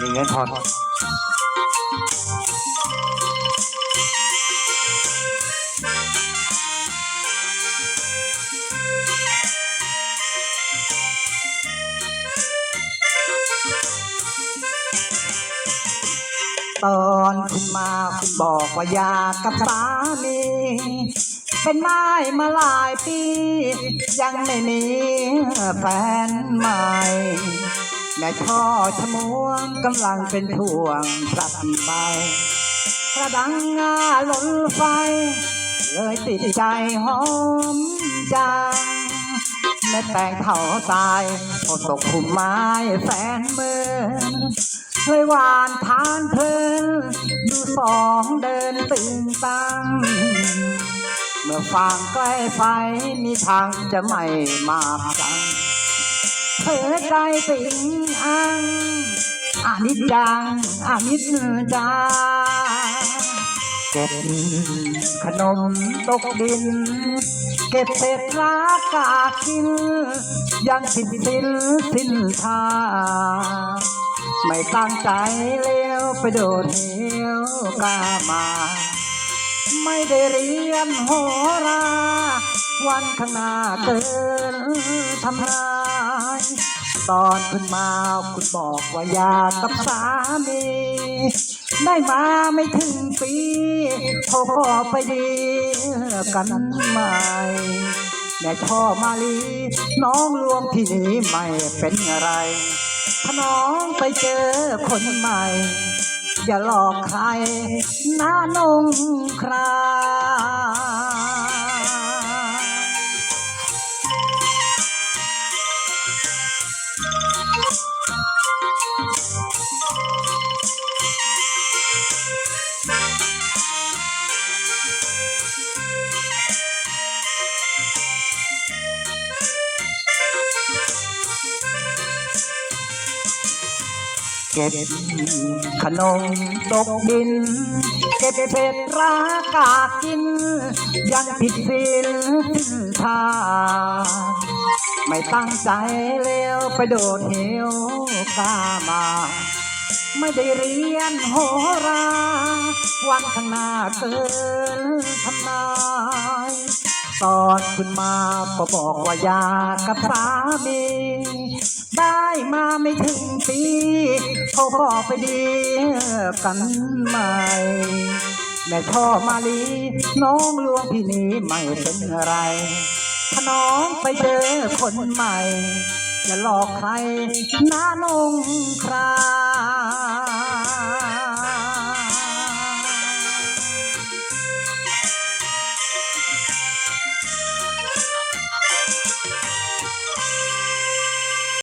มีเงินทอนตอนคุณมาคุณบอกว่าอยากกับสามี เป็นไม้มาหลายปี ยังไม่มีแฟนใหม่ แม่ช่อชะมวงกำลังเป็นถ่วงพลัดใบกระดังงาหล่นไฟ เลยติดใจหอมจังแม่แตงเท่าตายพอตกพุ่มไม้แฟนเมือเลยหวานทานเพลินดูสองเดินตึงตังเมื่อฟางใกล้ไฟมีทางจะไม่มาสัง เธอใจปิงอังอานิจังอานิจจาเก็บขนมตกดิน เก็บเศษรากากินยังสิ้นสิ้นสิ้นทาไม่ตั้งใจเลี้ยวไปโดดเหวกามา ไม่ได้เรียนโหรา วันข้างหน้าเกินทำลา ตอนคุณมาคุณบอกว่าอยากกับสามี ได้มาไม่ถึงปีเขาก็ไปดีกันใหม่แม่ช่อมาลี น้องลวงที่นี้ไม่เป็นอะไรถ้าน้องไปเจอคนใหม่ อย่าหลอกใครหน้านงครา เก็บขนมตกดิน เก็บเศษรากากิน ยังผิดศีลสิ้นทาไม่ตั้งใจเลี้ยวไปโดดเหวกามา ไม่ได้เรียนโหรา วันข้างหน้าเกินทำนายตอนคุณมาก็บอกว่ายากกับสามี ได้มาไม่ถึง ปีเขาก็ไปดีกันใหม่ แม่พ่อมาลีน้องลวงพี่นี้ไม่เป็นไร ถ้าน้องไปเจอคนใหม่อย่าหลอกใครหน้านงครา